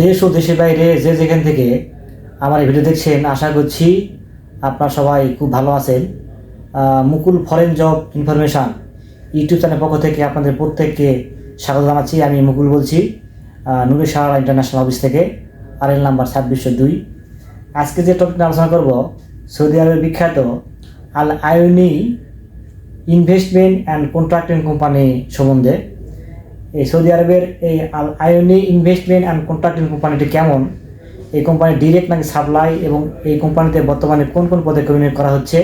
দেশ ও দেশের বাইরে যে যেখান থেকে আমার এই ভিডিও দেখছেন, আশা করছি আপনারা সবাই খুব ভালো আছেন। Mukul foreign job information YouTube channel পক্ষ থেকে আপনাদের প্রত্যেককে স্বাগত জানাচ্ছি। আমি মুকুল বলছি নুরে সাহারা ইন্টারন্যাশনাল অফিস থেকে আর এল নাম্বার ছাব্বিশশো দুই। আজকে যে টপিক আলোচনা করব, সৌদি আরবের বিখ্যাত Al Ayuni investment and contracting company সম্বন্ধে। এই সৌদি আরবের এই Al Ayuni investment and contracting কোম্পানিটি কেমন? এই কোম্পানি ডিরেক্ট নাকি সাপ্লাই এবং এই কোম্পানিতে বর্তমানে কোন কোন পদে কর্মী করা হচ্ছে?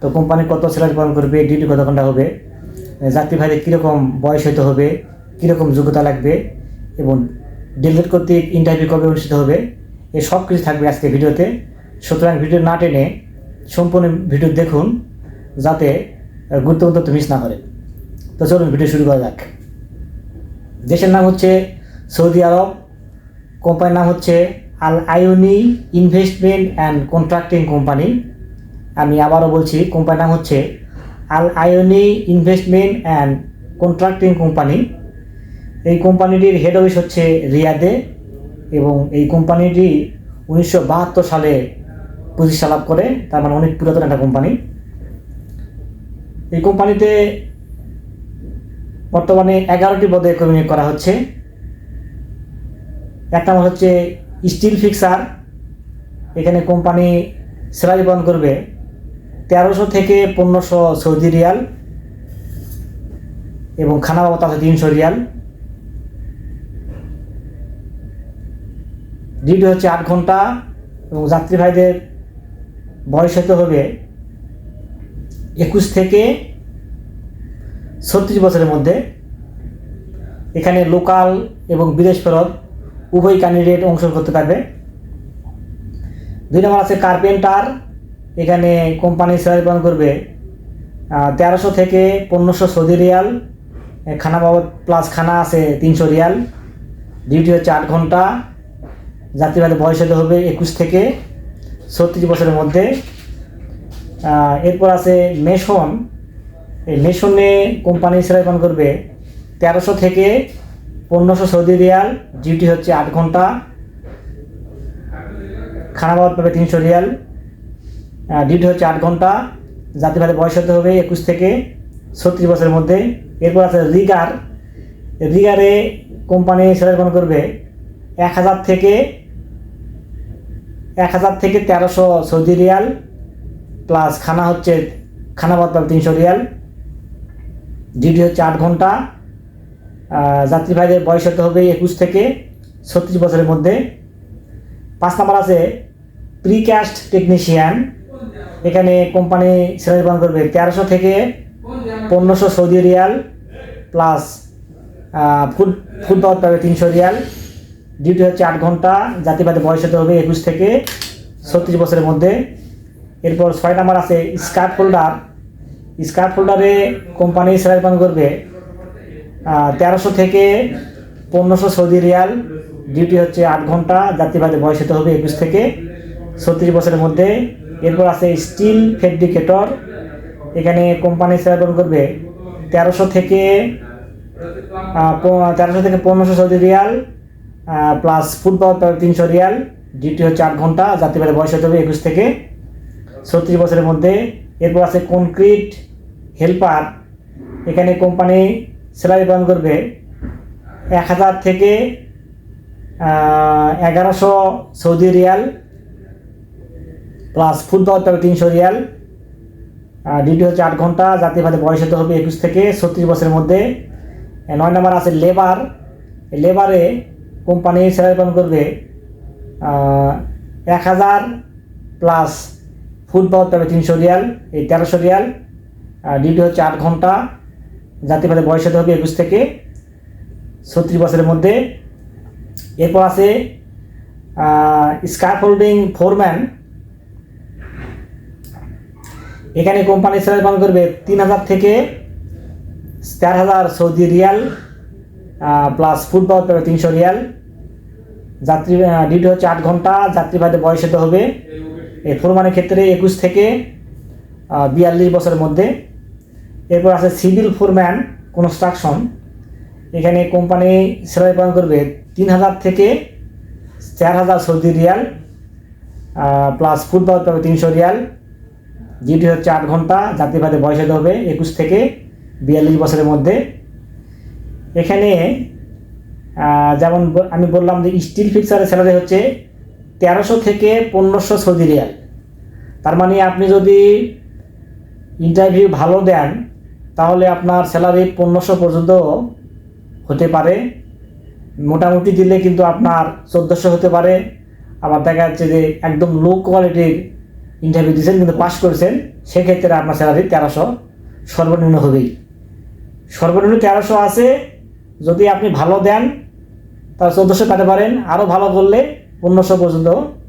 তো কোম্পানি কত স্যালারি প্রদান করবে ডিউটি কত ঘণ্টা হবে? যাত্রী ভাইদের কীরকম বয়স হতে হবে, কীরকম যোগ্যতা লাগবে এবং ডেলিগেট কর্তৃক ইন্টারভিউ কবে অনুষ্ঠিত হবে এই সব কিছু থাকবে আজকে ভিডিওতে। সুতরাং ভিডিও না টেনে সম্পূর্ণ ভিডিও দেখুন, যাতে গুরুত্বপূর্ণ তথ্য মিস না করে। তো চলুন ভিডিও শুরু করা যাক। দেশের নাম হচ্ছে সৌদি আরব, কোম্পানির নাম হচ্ছে Al Ayuni investment and contracting company. আমি আবারও বলছি, কোম্পানির নাম হচ্ছে Al Ayuni investment and contracting company. এই কোম্পানিটির হেড অফিস হচ্ছে রিয়াদে এবং এই কোম্পানিটি উনিশশো বাহাত্তর সালে প্রতিষ্ঠা লাভ করে। তার মানে অনেক পুরাতন একটা কোম্পানি। এই কোম্পানিতে বর্তমানে এগারোটি পদে নিয়োগ করা হচ্ছে। এক নম্বর হচ্ছে স্টিল ফিক্সার। এখানে কোম্পানি স্যালারি প্রদান করবে। তেরোশো থেকে পনেরোশো সৌদি রিয়াল এবং খানা বাবদ আছে তিনশো রিয়াল। ডিউটি হচ্ছে আট ঘণ্টা এবং যাত্রী ভাইদের বয়স হতে হবে একুশ থেকে ছত্রিশ বছরের মধ্যে এখানে লোকাল এবং বিদেশ ফেরত উভয় ক্যান্ডিডেট অংশগ্রহণ করতে পারবে। দুই নম্বর আছে কার্পেন্টার এখানে কোম্পানি স্যালারি প্রদান করবে তেরোশো থেকে পনেরোশো সৌদি রিয়াল। খানা বাবদ প্লাস খানা আছে তিনশো রিয়াল। ডিউটি হচ্ছে আট ঘণ্টা। যাত্রীবাদের বয়স হতে হবে একুশ থেকে ছত্রিশ বছরের মধ্যে। এরপর আছে মেশন এই মেশনে কোম্পানি প্রদান করবে তেরোশো থেকে পনেরোশো সৌদি রিয়াল ডিউটি হচ্ছে আট ঘণ্টা। খানা বাবদ পাবে তিনশো রিয়াল ডিউটি হচ্ছে আট ঘণ্টা। যাত্রীবাদের বয়স হতে হবে একুশ থেকে ছত্রিশ বছরের মধ্যে। এরপর আছে রিগার। রিগারে কোম্পানি প্রদান করবে এক হাজার থেকে, এক হাজার থেকে তেরোশো সৌদি রিয়াল প্লাস খানা হচ্ছে, খানা বাদ পাবে তিনশো রিয়াল। ডিউটি হচ্ছে আট ঘণ্টা। আহ, যাত্রী ভাইদের বয়স হতে হবে একুশ থেকে ছত্রিশ বছরের মধ্যে। পাঁচ নাম্বার আছে প্রিক্যাস্ট টেকনিশিয়ান এখানে কোম্পানি স্যালারি প্রদান করবে তেরোশো থেকে পনেরোশো Saudi riyal plus food food পাওয়ার পাবে তিনশো রিয়াল। ডিউটি হচ্ছে আট ঘণ্টা জাতিবাদে বয়স হতে হবে একুশ থেকে ছত্রিশ বছরের মধ্যে। এরপর ছয় নাম্বার আছে স্কার্ট হোল্ডার স্কার্ট ফোল্ডারে কোম্পানি স্যালারি প্রদান করবে তেরোশো থেকে পনেরোশো সৌদি রিয়াল। ডিউটি হচ্ছে আট ঘণ্টা যাত্রীবাদে বয়স হতে হবে একুশ থেকে ছত্রিশ বছরের মধ্যে। এরপর আছে স্টিল ফেব্রিকেটর। এখানে কোম্পানি স্যালারি প্রদান করবে তেরোশো থেকে তেরোশো থেকে পনেরোশো সৌদি রিয়াল প্লাস পাওয়ার তিনশো রিয়াল। ডিউটি হচ্ছে আট ঘণ্টা যাত্রীবাদে বয়স হতে হবে একুশ থেকে ছত্রিশ বছরের মধ্যে। এরপর আছে কনক্রিট হেল্পার এখানে কোম্পানি স্যালারি প্রদান করবে এক হাজার থেকে এগারোশো সৌদি রিয়াল প্লাস ফুড পাওয়ার পাবে তিনশো রিয়াল। ডিউটি হচ্ছে আট ঘণ্টা জাতীয় ভাতে বয়স হতে হবে একুশ থেকে ছত্রিশ বছরের মধ্যে। নয় নম্বর আছে লেবার লেবারে কোম্পানি স্যালারি প্রদান করবে এক হাজার প্লাস ফুড পাওয়ার পাবে তিনশো রিয়াল, এই তেরোশো রিয়াল ডিউটি হচ্ছে আট ঘণ্টা জাতীয় ভাতে বয়স হতে হবে একুশ থেকে ছত্রিশ বছরের মধ্যে। এরপর আছে স্কার্ফ হোল্ডিং ফোরম্যান এখানে কোম্পানি স্যালারি প্রদান করবে তিন হাজার থেকে চার হাজার সৌদি রিয়াল প্লাস ফুড পাওয়ার পাবে তিনশো রিয়াল। যাত্রী ডিউটি হচ্ছে আট ঘণ্টা যাত্রী ভাইদের বয়স হতে হবে এই ফোরমানের ক্ষেত্রে একুশ থেকে বিয়াল্লিশ বছরের মধ্যে। এরপর আছে সিভিল ফোরম্যান কনস্ট্রাকশন। এখানে কোম্পানি স্যালারি প্রদান করবে তিন হাজার থেকে চার হাজার সৌদি রিয়াল প্লাস ফুটবল পাবে তিনশো রিয়াল। ডিউটি হচ্ছে আট ঘণ্টা জাতিবাদে বয়স হতে হবে একুশ থেকে বিয়াল্লিশ বছরের মধ্যে। এখানে যেমন আমি বললাম যে স্টিল ফিক্সারের স্যালারি হচ্ছে তেরোশো থেকে পনেরোশো সৌদি রিয়াল। তার মানে আপনি যদি ইন্টারভিউ ভালো দেন, তাহলে আপনার স্যালারি পনেরোশো পর্যন্ত হতে পারে। মোটামুটি দিলে কিন্তু আপনার চোদ্দোশো হতে পারে। আবার দেখা যাচ্ছে যে একদম লো কোয়ালিটির ইন্টারভিউ দিয়েছেন, কিন্তু পাস করেছেন, সেক্ষেত্রে আপনার স্যালারি তেরোশো সর্বনিম্ন হবেই। সর্বনিম্ন তেরোশো আছে। যদি আপনি ভালো দেন, তাহলে চোদ্দোশো পেতে পারেন। আরও ভালো করলে পনেরোশো পর্যন্ত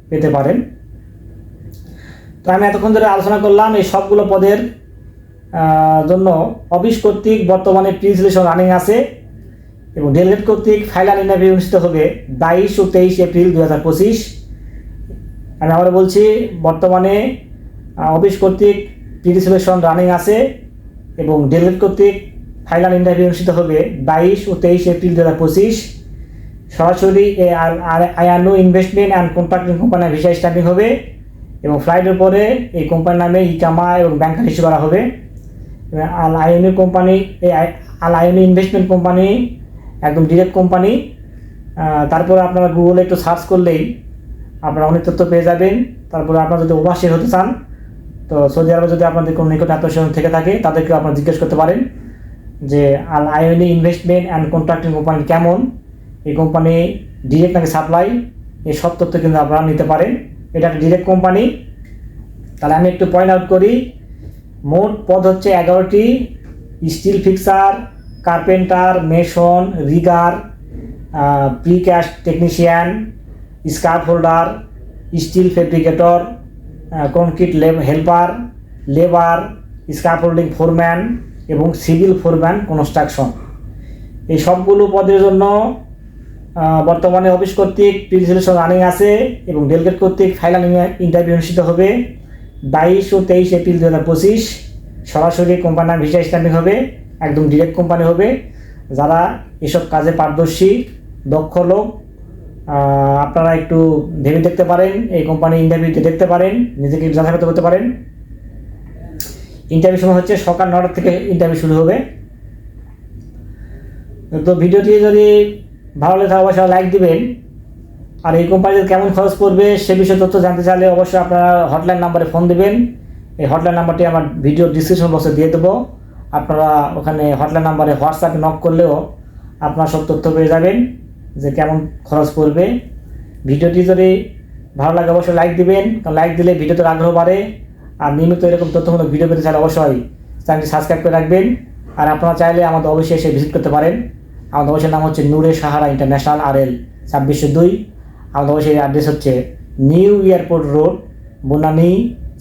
পেতে পারেন। তো আমি এতক্ষণ ধরে আলোচনা করলাম এই সবগুলো পদের জন্য অফিস কর্তৃক বর্তমানে প্রি রানিং আছে এবং ডেলগেট কর্তৃক ফাইনাল ইন্টারভিউ অনুষ্ঠিত হবে বাইশ ও তেইশ এপ্রিল দু হাজার পঁচিশ। আমি আবার বলছি, বর্তমানে অফিস কর্তৃক প্রি রানিং আছে এবং ডেলগেট কর্তৃক ফাইনাল ইন্টারভিউ অনুষ্ঠিত হবে বাইশ ও তেইশ এপ্রিল দু হাজার পঁচিশ। সরাসরি আয়ানো ইনভেস্টমেন্ট অ্যান্ড কন্ট্রাক্টিং কোম্পানির ভিসা স্ট্যাম্পিং হবে এবং ফ্লাইটের পরে এই কোম্পানির নামে ইকামা এবং ব্যাংকার ইস্যু করা হবে। আল আইনি কোম্পানি এই আল আইনি ইনভেস্টমেন্ট কোম্পানি একদম ডিরেক্ট কোম্পানি তারপরে আপনারা গুগলে একটু সার্চ করলেই আপনারা অনেক তথ্য পেয়ে যাবেন। তারপরে আপনারা যদি ওভারসিয়ার হতে চান, তো সৌদি আরবে যদি আপনাদের কোনো নিকট আত্মীয় থেকে থাকে, তাদেরকেও আপনারা জিজ্ঞেস করতে পারেন যে আল Aini investment and contracting company কেমন। এই কোম্পানি ডিরেক্ট নাকি সাপ্লাই এই সব তথ্য কিন্তু আপনারা নিতে পারেন। এটা একটা ডিরেক্ট কোম্পানি তাহলে আমি একটু পয়েন্ট আউট করি, মোট পদ হচ্ছে এগারোটি। Steel fixer carpenter mason rigger precast technician scarp holder steel fabricator concrete helper labour scarp holding foreman এবং সিভিল ফোরম্যান কনস্ট্রাকশন এই সবগুলো পদের জন্য বর্তমানে অফিস কর্তৃক প্রিসিলেশন রানিং আছে এবং ডেলগেট কর্তৃক ফাইনাল ইন্টারভিউ অনুষ্ঠিত হবে বাইশ ও তেইশ এপ্রিল দু হাজার পঁচিশ। সরাসরি কোম্পানির ভিসা স্ট্যাম্পিং হবে, একদম ডিরেক্ট কোম্পানি হবে। যারা এসব কাজে পারদর্শী, দক্ষ লোক আপনারা একটু ভেবে দেখতে পারেন, এই কোম্পানি ইন্টারভিউতে দেখতে পারেন, নিজেকে যাচাই করতে পারেন। ইন্টারভিউ সময় হচ্ছে সকাল নটা থেকে ইন্টারভিউ শুরু হবে। তো ভিডিওটি যদি ভালো তাহলে অবশ্যই লাইক দিবেন। আর এই কোম্পানিতে কেমন খরচ পড়বে সে বিষয়ে তথ্য জানতে চাইলে অবশ্যই আপনারা হটলাইন নাম্বারে ফোন দেবেন। এই হটলাইন নাম্বারটি আমার ভিডিও ডিসক্রিপশন বক্সে দিয়ে দেবো। আপনারা ওখানে হটলাইন নাম্বারে হোয়াটসঅ্যাপে নক করলেও আপনারা সব তথ্য পেয়ে যাবেন যে কেমন খরচ পড়বে। ভিডিওটি যদি ভালো লাগে অবশ্যই লাইক দিবেন। কারণ লাইক দিলে ভিডিওতে আগ্রহ বাড়ে। আর নিয়মিত এরকম তথ্যমূলক ভিডিও পেতে চাইলে অবশ্যই চ্যানেলটি সাবস্ক্রাইব করে রাখবেন। আর আপনারা চাইলে আমাদের অবশ্যই এসে ভিজিট করতে পারেন। আমাদের নাম হচ্ছে নূরে সাহারা ইন্টারন্যাশনাল আর এল ছাব্বিশশো দুই। আমাদের অ্যাড্রেস হচ্ছে নিউ এয়ারপোর্ট রোড বনানী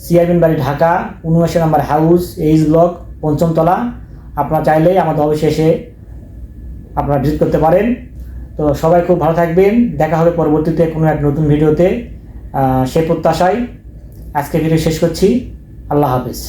সিআরবিন বাড়ি ঢাকা, উনআশি নম্বর হাউস, এইচ ব্লক, পঞ্চমতলা। আপনারা চাইলেই আমাদের অবশ্যই এসে আপনারা ভিজিট করতে পারেন। তো সবাই খুব ভালো থাকবেন। দেখা হবে পরবর্তীতে কোনো এক নতুন ভিডিওতে। সে প্রত্যাশায় আজকে ভিডিও শেষ করছি। আল্লাহ হাফিজ।